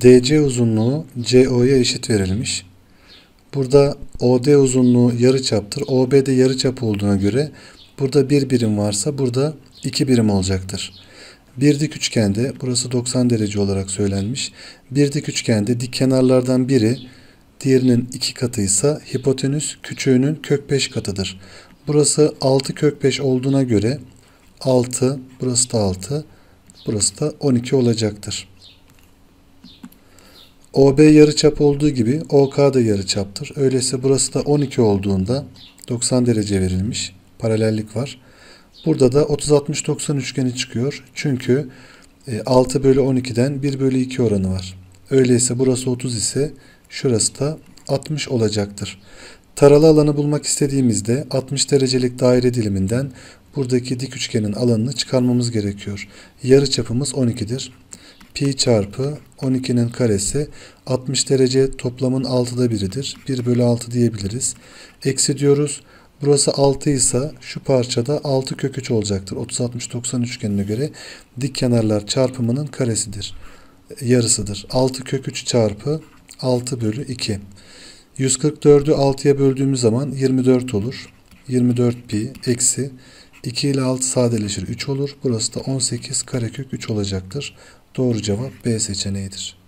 DC uzunluğu CO'ya eşit verilmiş. Burada OD uzunluğu yarıçaptır. OB de yarıçap olduğuna göre burada bir birim varsa burada iki birim olacaktır. Bir dik üçgende burası 90 derece olarak söylenmiş. Bir dik üçgende dik kenarlardan biri diğerinin iki katıysa hipotenüs küçüğünün kök 5 katıdır. Burası 6 kök 5 olduğuna göre 6, burası da 6, burası da 12 olacaktır. OB yarıçap olduğu gibi OK da yarıçaptır. Öyleyse burası da 12 olduğunda 90 derece verilmiş. Paralellik var. Burada da 30-60-90 üçgeni çıkıyor. Çünkü 6 e, bölü 12'den 1 bölü 2 oranı var. Öyleyse burası 30 ise şurası da 60 olacaktır. Taralı alanı bulmak istediğimizde 60 derecelik daire diliminden buradaki dik üçgenin alanını çıkarmamız gerekiyor. Yarı çapımız 12'dir. Pi çarpı 12'nin karesi 60 derece toplamın 6'da biridir. 1 bölü 6 diyebiliriz. Eksi diyoruz. Burası 6 ise şu parçada 6 kök 3 olacaktır. 30 60 90 üçgenine göre dik kenarlar çarpımının karesidir. Yarısıdır. 6 kök 3 çarpı 6 bölü 2. 144'ü 6'ya böldüğümüz zaman 24 olur. 24 pi eksi 2 ile 6 sadeleşir 3 olur. Burası da 18 karekök 3 olacaktır. Doğru cevap B seçeneğidir.